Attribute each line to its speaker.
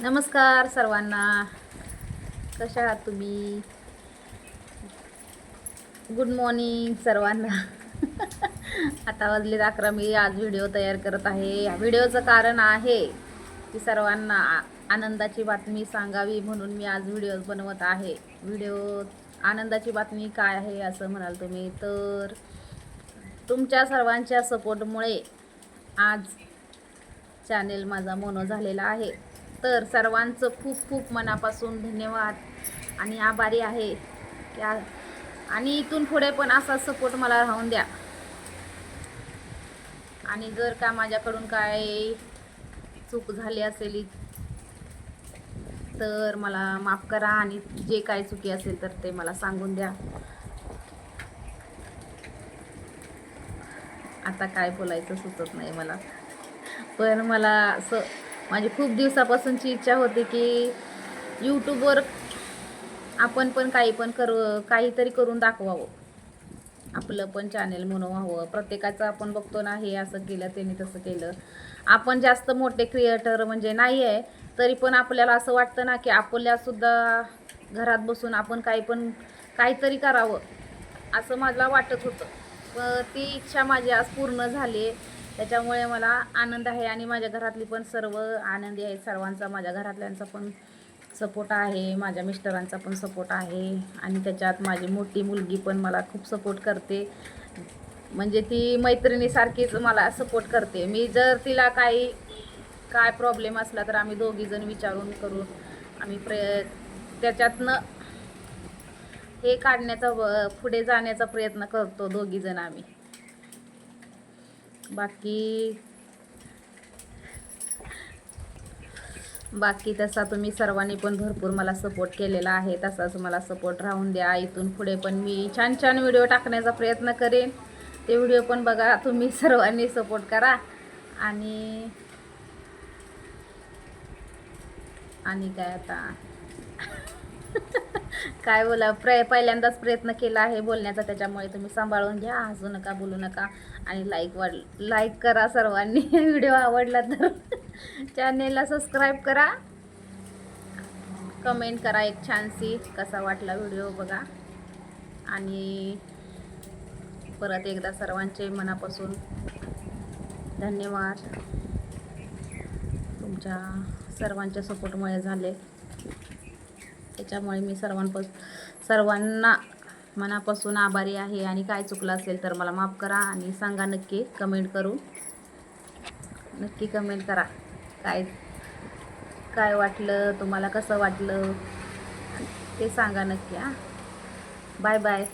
Speaker 1: नमस्कार सर्वांना. कशा आहात तुम्ही? गुड मॉर्निंग सर्वांना. आता वाजले अकरा मी आज व्हिडिओ तयार करत आहे. या व्हिडिओचं कारण आहे की सर्वांना आ- आनंदाची बातमी सांगावी म्हणून मी आज व्हिडिओ बनवत आहे. व्हिडिओ आनंदाची बातमी काय आहे असं म्हणाल तुम्ही? तर तुमच्या सर्वांच्या सपोर्टमुळे आज चॅनेल माझा मोनो झालेला आहे. तर सर्वांचं खूप खूप मनापासून धन्यवाद आणि आभारी आहे. त्या आणि इथून पुढे पण असा सपोर्ट मला राहून द्या. आणि जर का माझ्याकडून काय चूक झाली असेल तर मला माफ करा आणि जे काय चुकी असेल तर ते मला सांगून द्या. आता काय बोलायचं सुचत नाही मला. पण मला असं माझी खूप दिवसापासूनची इच्छा होती की यूट्यूबवर आपण पण काही पण करू काहीतरी करून दाखवावं. आपलं पण चॅनेल म्हणून व्हावं. प्रत्येकाचं आपण बघतो ना हे असं केलं त्यांनी तसं केलं. आपण जास्त मोठे क्रिएटर म्हणजे नाही आहे तरी पण आपल्याला असं वाटतं ना की आपल्यासुद्धा घरात बसून आपण काही पण काहीतरी करावं असं मला वाटत होतं. ती इच्छा माझी आज पूर्ण झाली आहे. त्याच्यामुळे मला आनंद आहे आणि माझ्या घरातली पण सर्व आनंदी आहेत. सर्वांचा माझ्या घरातल्यांचा पण सपोर्ट आहे. माझ्या मिस्टरांचा पण सपोर्ट आहे. आणि त्याच्यात माझी मोठी मुलगी पण मला खूप सपोर्ट करते. म्हणजे ती मैत्रिणीसारखीच मला सपोर्ट करते. मी जर तिला काही काय प्रॉब्लेम असला तर आम्ही दोघीजण विचारून करून आम्ही प्रय त्याच्यातनं हे काढण्याचा व- पुढे जाण्याचा प्रयत्न करतो दोघीजण आम्ही. बाकी बाकी तसा तुम्ही सर्वांनी पण भरपूर मला सपोर्ट केलेला आहे. तसाच मला सपोर्ट राहून द्या. इथून पुढे पण मी छान छान व्हिडिओ टाकण्याचा प्रयत्न करेन. ते व्हिडिओ पण बघा. तुम्ही सर्वांनी सपोर्ट करा. आणि आणि काय आता? काय बोला प्र पहिल्यांदाच प्रयत्न केला आहे बोलण्याचा त्याच्यामुळे तुम्ही सांभाळून घ्या हसू नका बोलू नका आणि लाईक वाढ लाईक करा सर्वांनी. व्हिडिओ आवडला तर चॅनेलला सबस्क्राईब करा. कमेंट करा एक छानशी कसा वाटला व्हिडिओ बघा. आणि परत एकदा सर्वांचे मनापासून धन्यवाद. तुमच्या सर्वांच्या सपोर्टमुळे झाले. त्याच्यामुळे मी सर्वांपास सर्वांना मनापासून आभारी आहे. आणि काय चुकलं असेल तर मला माफ करा आणि सांगा नक्की. कमेंट करून. नक्की कमेंट करा. काय काय वाटलं? तुम्हाला कसं वाटलं? ते सांगा नक्की हां. Bye bye.